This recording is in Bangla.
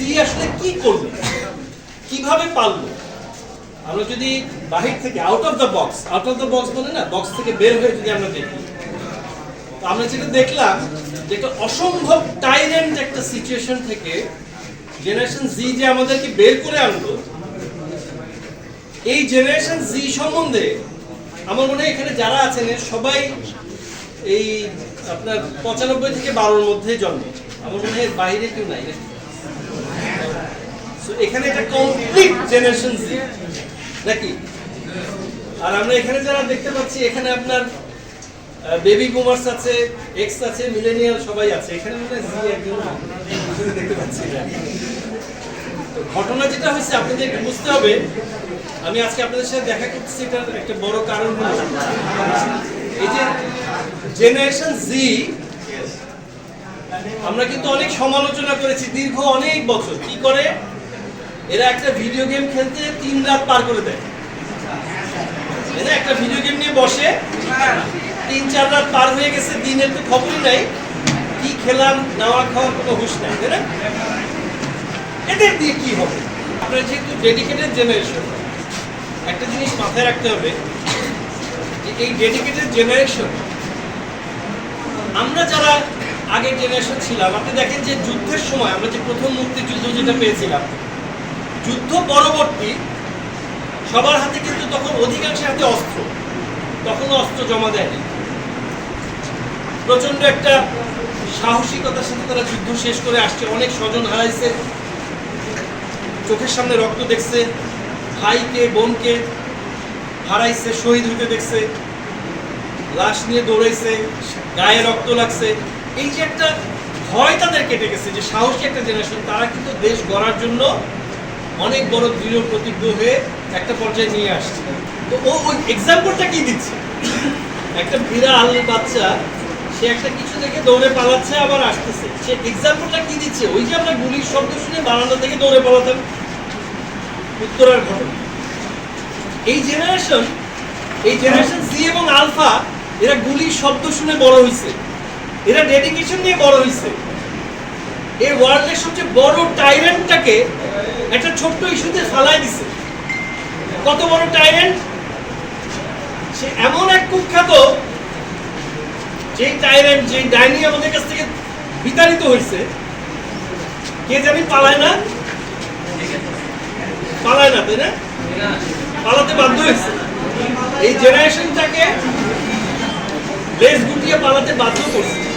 জি আসলে কি করল কীভাবে পারল আমরা যদি বাহির থেকে out of the box out of the box বলে না বক্স থেকে বের হয়ে যদি আমরা দেখি, তো আমরা যেটা দেখলাম যে একটা অসম্ভব টাইরেন্ট একটা সিচুয়েশন থেকে জেনারেশন জি যে আমাদেরকে বের করে আনলো, এই জেনারেশন জি সম্বন্ধে আমার মনে হয় এখানে যারা আছেন সবাই এই আপনার পঁচানব্বই থেকে বারোর মধ্যে জন্ম। আমার মনে হয় বাইরে কেউ নাই এখানে একটা কমপ্লিট জেনারেশন জি নাকি? আর আমরা এখানে যারা দেখতে পাচ্ছি, এখানে আপনার বেবি বুমার্স আছে এক্স আছে মিলেনিয়াল সবাই আছে। এখানে মনে জি একজন। দেখতে পাচ্ছি ঘটনা যেটা হয়েছে, আপনাদের একটু বুঝতে হবে। আমি আজকে আপনাদের সাথে দেখা করতেছি এটার একটা বড় কারণ হলো, এই যে জেনারেশন জি আমরা কিন্তু অনেক সমালোচনা করেছি দীর্ঘ অনেক বছর। কি করে? এরা একটা ভিডিও গেম খেলতে তিন রাত পার করে দেয়। এরা একটা ভিডিও গেম নিয়ে বসে, তিন, চার রাত পার হয়ে গেছে দিনের তো খবরই নাই, কি খেলাম, নেওয়া খাওয়ার কোনো হুশ নাই, তাই না? এদের দিয়ে কি হবে? আপনার যেহেতু ডেডিকেটেড জেনারেশন একটা জিনিস মাথায় রাখতে হবে যে এই ডেডিকেটেড জেনারেশন আমরা যারা আগের জেনারেশন ছিলাম, আপনি দেখেন যে যুদ্ধের সময় আমরা যে প্রথম মুক্তিযুদ্ধ যেটা পেয়েছিলাম যুদ্ধ পরবর্তী সবার হাতে কিন্তু তখন অধিকাংশের হাতে অস্ত্র। তখনও অস্ত্র জমা দেয়নি। প্রচণ্ড একটা সাহসিকতার সাথে তারা যুদ্ধ শেষ করে আসছে। অনেক স্বজন হারাইছে। চোখের সামনে রক্ত দেখছে। ভাইকে, বোনকে হারাইছে, শহীদ হইতে দেখছে। লাশ নিয়ে দৌড়াইছে। গায়ে রক্ত লাগছে। এই যে একটা ভয় তাদের কেটে গেছে যে সাহসী একটা জেনারেশন তারা কিন্তু দেশ গড়ার জন্য অনেক বড় দৃঢ় প্রতিজ্ঞ হয়ে একটা পর্যায়ে নিয়ে আসছে। তো ও ওই এক্সাম্পলটা কি দিচ্ছে? একটা বিড়াল বাচ্চা, সে একটা কিছু থেকে দৌড়ে পালাচ্ছে, আবার আসতেছে। সে এক্সাম্পলটা কি দিচ্ছে? ওই যে আমরা গুলির শব্দ শুনে বারান্দা থেকে দৌড়ে পালাতাম। উত্তরার ঘটনা। এই জেনারেশন এই জেনারেশন সি এবং আলফা, এরা গুলির শব্দ শুনে বড় হয়েছে এরা ডেডিকেশন নিয়ে বড় হয়েছে এই ওয়ার্ল্ডের সবচেয়ে বড় টাইরেন্টটাকে একটা ছোট্ট ইস্যুতে ফালাই দিছে। কত বড় টাইরেন্ট সে এমন এক কুখ্যাত, যেই টাইরেন্ট যেই ডাইনি আমাদের কাছ থেকে বিতাড়িত হয়েছে, কে জানি পালায় না? পালায় না, তাই না? পালাতে বাধ্য হয়েছে। এই জেনারেশনটাকে লেজ গুটিয়ে পালাতে বাধ্য করছে।